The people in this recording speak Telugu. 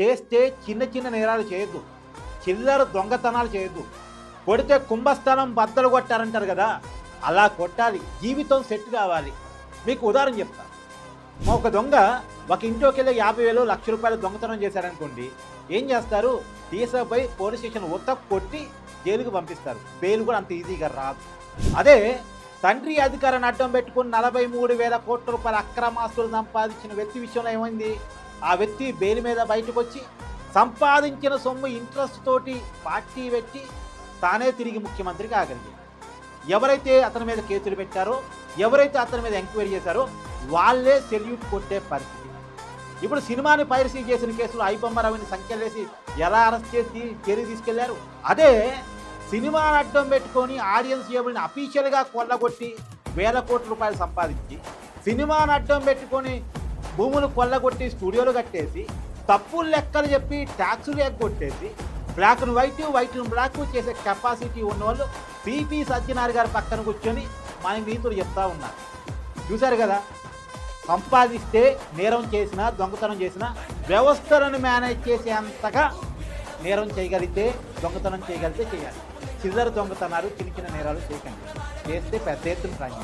చేస్తే చిన్న చిన్న నేరాలు చేయొద్దు. చిల్లర దొంగతనాలు చేయొద్దు. కొడితే కుంభస్థానం బద్దలు కొట్టారంటారు కదా అలా కొట్టాలి. జీవితం సెట్ కావాలి. మీకు ఉదాహరణ చెప్తా. మా ఒక దొంగ ఒక ఇంట్లోకి వెళ్ళి యాభై వేలు లక్ష రూపాయలు దొంగతనం చేశారనుకోండి ఏం చేస్తారు? తీసుకుపోయి పోలీస్ స్టేషన్ ఉత్త కొట్టి జైలుకు పంపిస్తారు. బెయిల్ కూడా అంత ఈజీగా రాదు. అదే తండ్రి అధికారాన్ని అడ్డం పెట్టుకుని నలభై మూడు వేల కోట్ల రూపాయల అక్రమాస్తులు సంపాదించిన వ్యక్తి విషయంలో ఏమైంది? ఆ వ్యక్తి బెయిల్ మీద బయటకు వచ్చి సంపాదించిన సొమ్ము ఇంట్రెస్ట్ తోటి పార్టీ పెట్టి తానే తిరిగి ముఖ్యమంత్రి కాగలిగాడు ఎవరైతే అతని మీద కేసులు పెట్టారో ఎవరైతే అతని మీద ఎంక్వైరీ చేశారో వాళ్ళే సెల్యూట్ కొట్టే పరిస్థితి. ఇప్పుడు సినిమాని పైరసీ చేసిన కేసులో ఐబొమ్మరావుని సంఖ్యలేసి ఎలా అరెస్ట్ చేసి జైలు తీసుకెళ్ళారు? అదే సినిమాని అడ్డం పెట్టుకొని ఆడియన్స్ టేబుల్ని అఫీషియల్గా కొల్లగొట్టి వేల కోట్ల రూపాయలు సంపాదించి సినిమాని అడ్డం పెట్టుకొని భూములు కొల్లగొట్టి స్టూడియోలు కట్టేసి తప్పులు లెక్కలు చెప్పి ట్యాక్సులు ఎగ్గొట్టేసి black and white white and black చేసే కెపాసిటీ ఉన్నవాళ్ళు పిపి సత్యనారాయణ గారి పక్కన కూర్చొని మనకి నీతులు చెప్తా ఉన్నారు. చూశారు కదా? సంపాదిస్తే నేరం చేసిన దొంగతనం చేసినా వ్యవస్థలను మేనేజ్ చేసే అంతగా నేరం చేయగలిగితే దొంగతనం చేయగలిగితే చేయాలి. చిల్లర దొంగతనాలు చిన్న చిన్న నేరాలు చేయకండి. చేస్తే పెద్ద ఎత్తున క్రైమ్